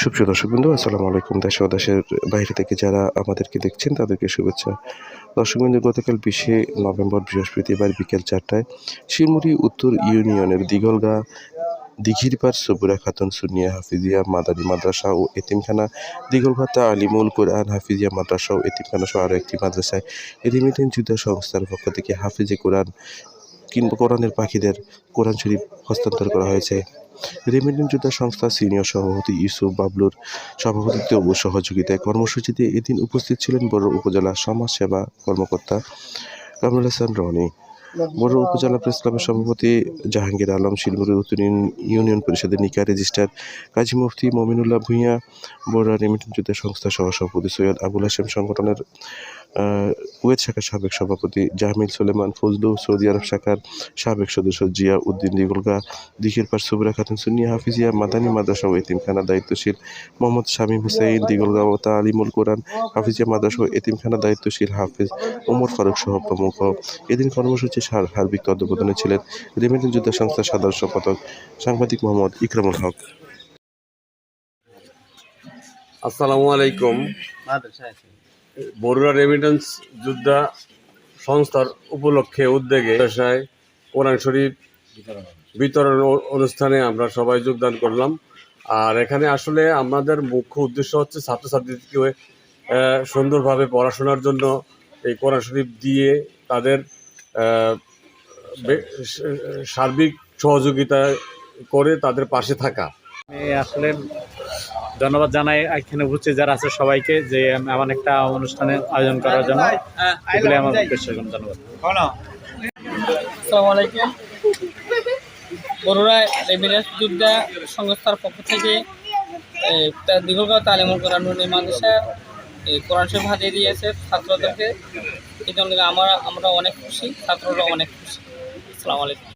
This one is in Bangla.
সুপ্রিয় দর্শক বন্ধু, আসসালামু আলাইকুম। দেশ ও দেশের বাইরে থেকে যারা আমাদেরকে দেখছেন, তাদেরকে শুভেচ্ছা। দর্শক বন্ধু, গতকাল বিশে নভেম্বর বৃহস্পতিবার বিকেল চারটায় শিলমুড়ি উত্তর ইউনিয়নের দিগলগা দিঘিরপাড়, সবুরা খাতুন, সুনিয়া, হাফিজিয়া, মাদানী মাদ্রাসা ও এতিমখানা দিগলভাতা আলিমুল কোরআন, হাফিজিয়া মাদ্রাসা ও এতিমখানা সহ আরও একটি মাদ্রাসায় রেমিটেন্স যুদ্ধ সংস্থার পক্ষ থেকে হাফিজে কোরআন কিংবা কোরআনের পাখিদের কোরআন শরীফ হস্তান্তর করা হয়েছে। রেমিটেন্স যোদ্ধা সংস্থা সিনিয়র সভাপতি ইউসুফ বাবলুর সভাপতিত্বে ও সহযোগিতায় কর্মসূচিতে এদিন উপস্থিত ছিলেন বড় উপজেলা সমাজসেবা কর্মকর্তা কামরুল হাসান রনি। বড় উপজেলা প্রেস ক্লাবের সভাপতি জাহাঙ্গীর আলম, শিলমুড়ি উত্তর ইউনিয়ন পরিষদের নিকা রেজিস্ট্রার কাজী মুফতি মমিনুল্লাহ ভূঁইয়া বড়ুয়া রেমিটেন্স যোদ্ধা সংস্থা সহ সভাপতি সৈয়দ আবুল হাসেম সংগঠনের কুয়েত শাখার সাবেক সভাপতি জাহমিল সুলেমান ফজলু সৌদি আরব শাখার সাবেক সদস্য জিয়া উদ্দিন দিগুলগা দিঘির পার সুবরা খাতুন সুনিয়া হাফিজিয়া মাদানী মাদ্রাসা ও এতিমখানা দায়িত্বশীল মোহাম্মদ শামীম হুসাইন দিগুলগা ও তালিমুল কোরআন হাফিজিয়া মাদ্রাসা ও এতিমখানা দায়িত্বশীল হাফিজ ওমর ফারুক সহ প্রমুখ। এদিন কর্মসূচি সার হার্বিক তত্ত্বাবধানে ছিলেন রেমিটেন্স যোদ্ধা সংস্থার সাধারণ সম্পাদক সাংবাদিক মোহাম্মদ ইকরামুল হক। আসসালামু আলাইকুম। বরুড়া রেমিটেন্স যোদ্ধা সংস্থার উপলক্ষে উদ্যোগে কোরআন শরীফ বিতরণ অনুষ্ঠানে আমরা সবাই যোগদান করলাম। আর এখানে আসলে আমাদের মুখ্য উদ্দেশ্য হচ্ছে ছাত্রছাত্রীদেরকে সুন্দরভাবে পড়াশোনার জন্য এই কোরআন শরীফ দিয়ে তাদের সার্বিক সহযোগিতা করে তাদের পাশে থাকা। আসলে ধন্যবাদ জানাই। এখানে উপস্থিত যারা আছে সবাইকে যে এমন একটা অনুষ্ঠানের আয়োজন করার জন্য। এগুলি আমার উদ্দেশ্য ধন্যবাদ। যোদ্ধা সংস্থার পক্ষ থেকে দীর্ঘকাল তালিমুল কোরআন মাদ্রাসা এই কোরআন শরীফ হাতিয়ে দিয়েছে ছাত্রদেরকে। এই জন্য আমরা আমরা অনেক খুশি, ছাত্ররা অনেক খুশি। আসসালামু আলাইকুম।